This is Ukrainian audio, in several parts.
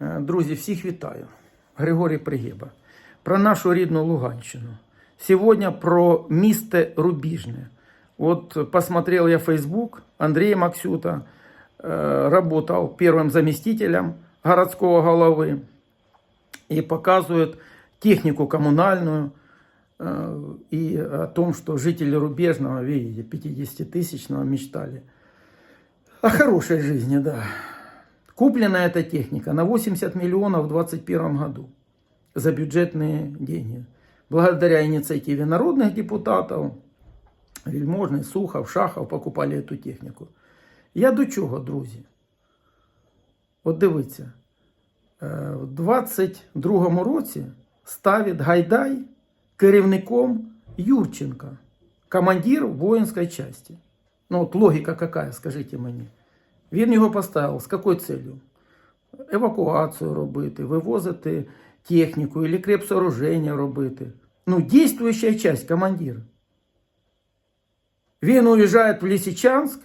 Е, Друзі, всіх вітаю. Григорій Пригеба. Про нашу рідну Луганщину. Сегодня про місто Рубіжне. Вот посмотрел я Facebook, Андрей Максюта э, работал первым заместителем городского головы и показывает технику коммунальную э, и о том, что жители Рубежного, видите, 50-тысячного мечтали о хорошей жизни, да. Куплена эта техника на 80 миллионов в 2021 году за бюджетные деньги. Благодаря инициативе народных депутатов, Вельможний, Сухов, Шахов покупали эту техніку. Я до чого, друзі? От дивіться, е, в 22-му році ставить Гайдай керівником Юрченка, командир воїнської части. Ну, от логіка какая, скажіть мені. Він його поставив з якою целью? Евакуацію робити, вивозити техніку, или крепсооруження робити. Ну, действующая часть, командир. Він уїжджає в Лисичанск,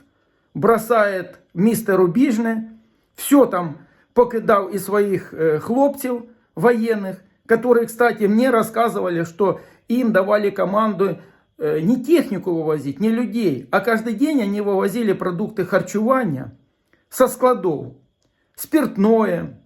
бросає місто Рубіжне, все там покидав із своїх е, хлопців воєнних, которые, кстати, мне рассказывали, что им давали команду э, не технику вывозить, не людей, а каждый день они вывозили продукты харчевания Со складов, спиртное,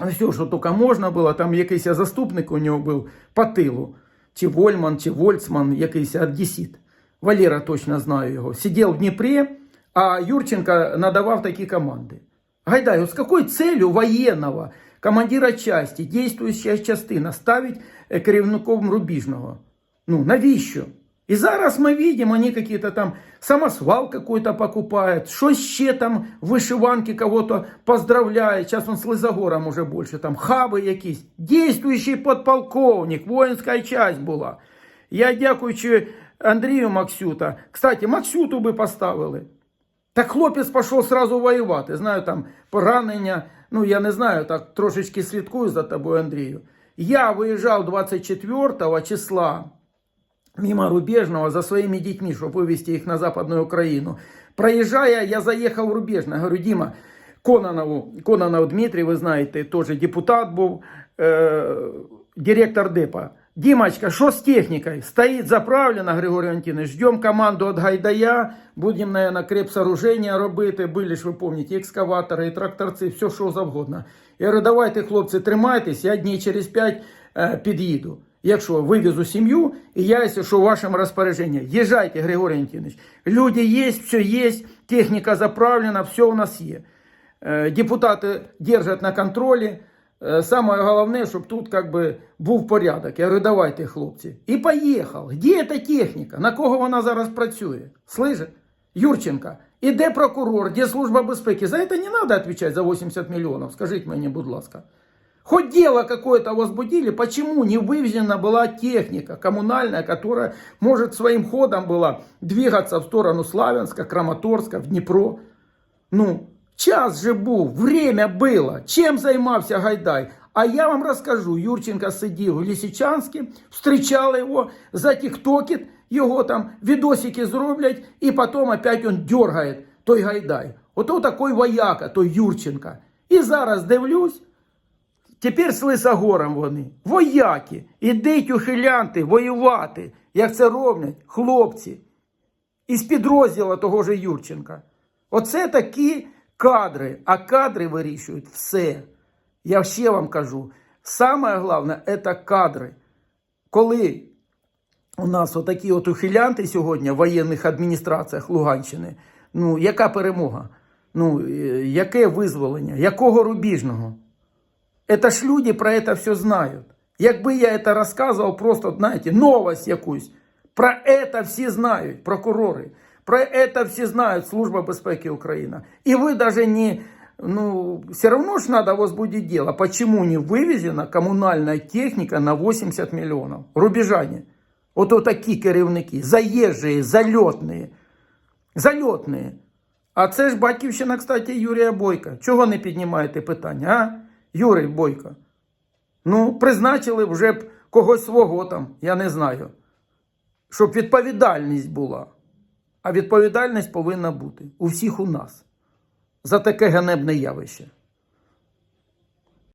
все, що тільки можна було, там якийсь заступник у нього був по тилу, чи Вольман, чи Вольцман, якийсь одесит. Валера точно знаю його. Сидів в Дніпрі, а Юрченко надавав такі команди. Гайдай, от з якою целью воєнного командира части, действующая частина, ставить е, керівником Рубіжного? Ну, навіщо? І зараз ми бачимо, вони какие-то там самосвал какой-то покупают, щось ще там вишиванки кого-то поздравляють. Зараз он з Лизагором уже більше, там хаби якісь. Действуючий подполковник, воїнська часть була. Я дякуючи Андрію Максюта. Кстати, Максюту би поставили. Так хлопець пішов сразу воювати. Знаю, там поранення. Ну, я не знаю, так трошечки слідкую за тобою, Андрію. Я виїжджав 24 числа мимо Рубежного за своими детьми, чтобы вывести их на Западную Украину. Проезжая, я заехал в Рубежное. Говорю, Дима, Кононову, Кононов Дмитрий, вы знаете, тоже депутат был, э, директор ДЭПа. Димочка, что с техникой? Стоит заправлено, Григорий Антинович. Ждем команду от Гайдая. Будем, наверное, крепсооруження робити. Були ж, ви пам'ятаєте, екскаватори, і тракторці, все, що завгодно. Я говорю, давайте, хлопці, тримайтесь, я днів через п'ять е, під'їду. Якщо вивезу сім'ю, і я, якщо що в вашому розпорядженні. Їжджайте, Григорій Антинович. Люди є, все є, техніка заправлена, все у нас є. Е, Депутати держать на контролі. Е, Самое головне, щоб тут как би був порядок. Я говорю, давайте, хлопці. І поїхав. Де ця техніка? На кого вона зараз працює? Слышите? Юрченко. І де прокурор, де служба безпеки? За це не треба відповідати за 80 мільйонів. Скажіть мені, будь ласка. Хоть дело какое-то возбудили, почему не вывезена была техника коммунальная, которая может своим ходом была двигаться в сторону Славянска, Краматорска, в Дніпро? Ну, час же був, время было. Чим займався Гайдай? А я вам розкажу, Юрченко сидів у Лисичанську, встречали його, затіктокет, його там відосики зроблять, і потім опять он дергає той Гайдай. Ото такой вояка, той Юрченко. І зараз дивлюсь, Тепер з Лисогором вони, вояки, ідіть ухилянти воювати, як це роблять хлопці із підрозділу того ж Юрченка. Оце такі кадри, а кадри вирішують все. Я ще вам кажу, саме головне це кадри. Коли у нас отакі от ухилянти сьогодні в воєнних адміністраціях Луганщини, ну яка перемога? Ну, е, яке визволення? Якого рубіжного? Это ж люди про это все знают. Якби я это рассказывал, просто, знаете, новость якусь. Про это всі знають, прокурори. Про это всі знають Служба безпеки України. И вы даже не, ну, все равно ж надо возбудить дело. Почему не вывезена коммунальная техника на 80 миллионов? Рубежане. Вот, вот такие керівники, заезжие, залетные. Залетные. А це ж батьківщина, кстати, Юрія Бойка. Чого не піднімаєте питання, а? Юрій Бойко. Ну, призначили вже б когось свого там, я не знаю. Щоб відповідальність була. А відповідальність повинна бути у всіх у нас за таке ганебне явище.